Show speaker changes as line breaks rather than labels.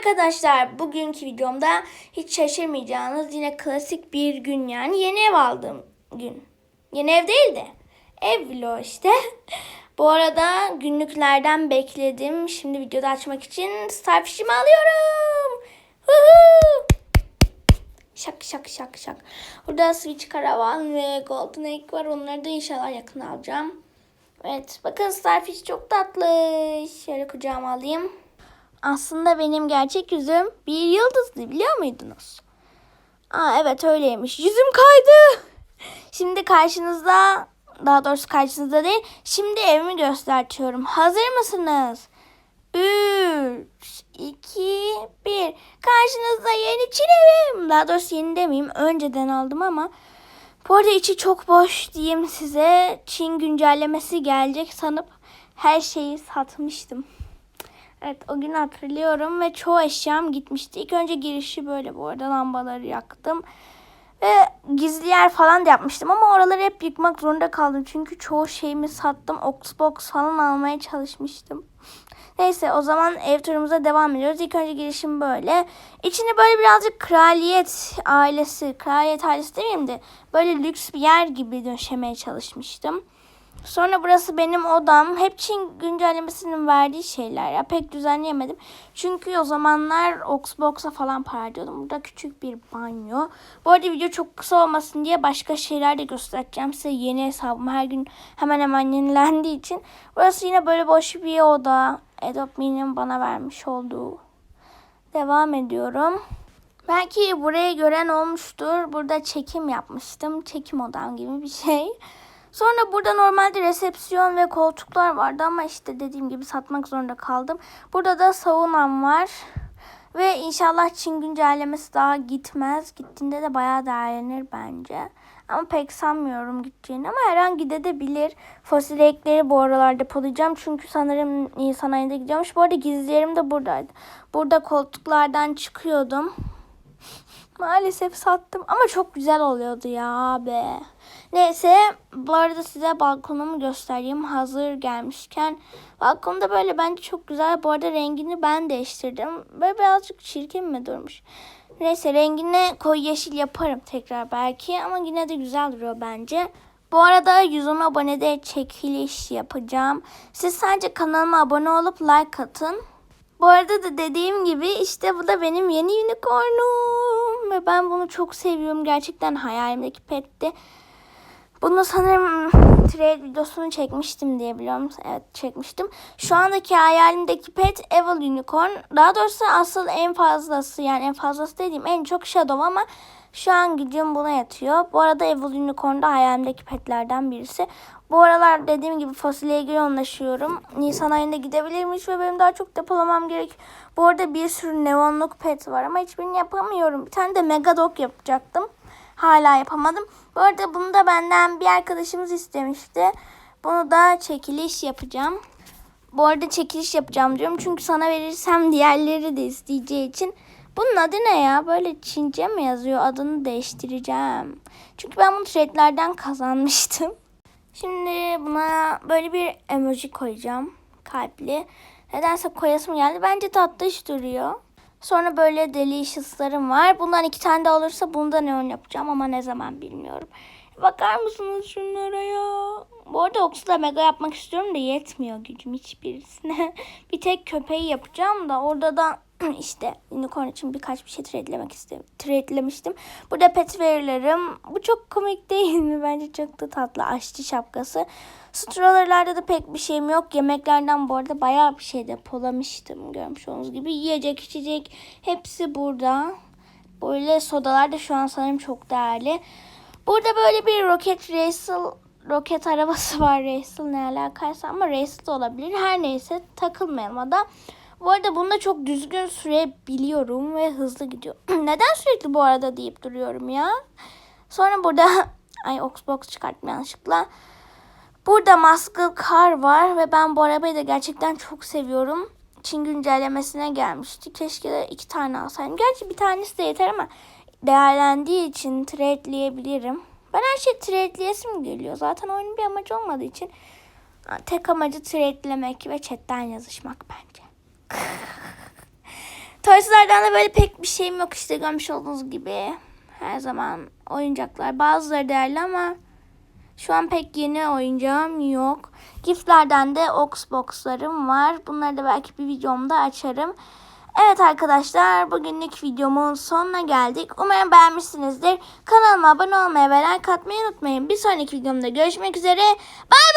arkadaşlar. Bugünkü videomda hiç şaşırmayacağınız yine klasik bir gün yani yeni ev aldığım gün. Yeni ev değil de ev vlogu işte. Bu arada günlüklerden bekledim. Şimdi videoda açmak için starfish'imi alıyorum. Huhu! Şak şak şak şak. Burada Switch Karavan ve Golden Egg var. Onları da inşallah yakın alacağım. Evet bakın Starfish çok tatlı. Şöyle kucağıma alayım. Aslında benim gerçek yüzüm bir yıldızdı biliyor muydunuz? Aa evet öyleymiş. Yüzüm kaydı. Şimdi karşınızda daha doğrusu karşınızda değil. Şimdi evimi göstertiyorum. Hazır mısınız? 3, 2, 1. Karşınızda yeni Çin evim. Daha doğrusu yeni demeyeyim. Önceden aldım ama. Bu arada içi çok boş diyeyim size. Çin güncellemesi gelecek sanıp her şeyi satmıştım. Evet o gün hatırlıyorum ve çoğu eşyam gitmişti. İlk önce girişi böyle bu arada lambaları yaktım. Ve gizli yer falan da yapmıştım ama oraları hep yıkmak zorunda kaldım. Çünkü çoğu şeyimi sattım. Xbox falan almaya çalışmıştım. Neyse o zaman ev turumuza devam ediyoruz. İlk önce girişim böyle. İçini böyle birazcık kraliyet ailesi, kraliyet ailesi demeyeyim de böyle lüks bir yer gibi döşemeye çalışmıştım. Sonra burası benim odam. Hep Çin güncellemesinin verdiği şeyler ya. Pek düzenleyemedim. Çünkü o zamanlar Xbox'a falan para harcıyordum. Burada küçük bir banyo. Bu arada video çok kısa olmasın diye başka şeyler de göstereceğim size. Yeni hesabım her gün hemen hemen yenilendiği için. Burası yine böyle boş bir oda. Adobe Mi'nin bana vermiş olduğu. Devam ediyorum. Belki burayı gören olmuştur. Burada çekim yapmıştım. Çekim odam gibi bir şey. Sonra burada normalde resepsiyon ve koltuklar vardı ama işte dediğim gibi satmak zorunda kaldım. Burada da saunam var. Ve inşallah Çin güncellemesi daha gitmez. Gittiğinde de bayağı değerlenir bence. Ama pek sanmıyorum gideceğini ama her an gidebilir. Fosil ekleri bu aralar depolayacağım. Çünkü sanırım Nisan ayında gidiyormuş. Bu arada gizlerim de buradaydı. Burada koltuklardan çıkıyordum. Maalesef sattım ama çok güzel oluyordu ya be. Neyse bu arada size balkonumu göstereyim hazır gelmişken. Balkonda böyle bence çok güzel. Bu arada rengini ben değiştirdim. Böyle birazcık çirkin mi durmuş? Neyse rengini koyu yeşil yaparım tekrar belki ama yine de güzel duruyor bence. Bu arada 110 abonede çekiliş yapacağım. Siz sadece kanalıma abone olup like atın. Bu arada da dediğim gibi işte bu da benim yeni unicornum. Ve ben bunu çok seviyorum. Gerçekten hayalimdeki petti. Bunu sanırım trade videosunu çekmiştim diye biliyorum. Evet çekmiştim. Şu andaki hayalimdeki pet Evil Unicorn. Daha doğrusu asıl en fazlası yani en fazlası dediğim en çok Shadow ama şu an gücüm buna yatıyor. Bu arada Evil Unicorn da hayalimdeki petlerden birisi. Bu aralar dediğim gibi fosile ilgili yoğunlaşıyorum. Nisan ayında gidebilirmiş ve benim daha çok depolamam gerek. Bu arada bir sürü neonluk pet var ama hiçbirini yapamıyorum. Bir tane de Megadog yapacaktım. Hala yapamadım. Bu arada bunu da benden bir arkadaşımız istemişti. Bunu da çekiliş yapacağım. Bu arada çekiliş yapacağım diyorum. Çünkü sana verirsem diğerleri de isteyeceği için. Bunun adı ne ya? Böyle Çince mi yazıyor? Adını değiştireceğim. Çünkü ben bunu trade'lerden kazanmıştım. Şimdi buna böyle bir emoji koyacağım. Kalpli. Nedense koyasım geldi. Bence tatlış duruyor. Sonra böyle delicious'larım var. Bundan iki tane de olursa bundan neon yapacağım ama ne zaman bilmiyorum. Bakar mısınız şunlara ya? Bu arada Ox'la mega yapmak istiyorum da yetmiyor gücüm hiçbirisine. bir tek köpeği yapacağım da orada da işte unicorn için birkaç bir şey trade'lemek istedim. Trade'lemiştim. Burada pet verilerim. Bu çok komik değil mi? Bence çok da tatlı. Aşçı şapkası. Strawberry'lerde de pek bir şeyim yok. Yemeklerden bu arada bayağı bir şey depolamıştım. Görmüş olduğunuz gibi. Yiyecek, içecek hepsi burada. Böyle sodalar da şu an sanırım çok değerli. Burada böyle bir roket racer roket arabası var. Racer ne alakaysa ama racer de olabilir. Her neyse takılmayalım da. Bu arada bunda çok düzgün sürebiliyorum ve hızlı gidiyor. Neden sürekli bu arada deyip duruyorum ya. Sonra burada ay Xbox çıkarttım yanlışlıkla. Burada Muscle Car var ve ben bu arabayı da gerçekten çok seviyorum. Çin güncellemesine gelmişti. Keşke de iki tane alsaydım. Gerçi bir tanesi de yeter ama değerlendiği için trade'leyebilirim. Ben her şey trade'leyesim geliyor. Zaten oyunun bir amacı olmadığı için tek amacı trade'lemek ve chatten yazışmak bence. Toys'lardan da böyle pek bir şeyim yok işte görmüş olduğunuz gibi. Her zaman oyuncaklar. Bazıları değerli ama şu an pek yeni oyuncağım yok. Giftlerden de Oxbox'larım var. Bunları da belki bir videomda açarım. Evet arkadaşlar bugünlük videomun sonuna geldik. Umarım beğenmişsinizdir. Kanalıma abone olmayı ve like atmayı unutmayın. Bir sonraki videomda görüşmek üzere. Bay.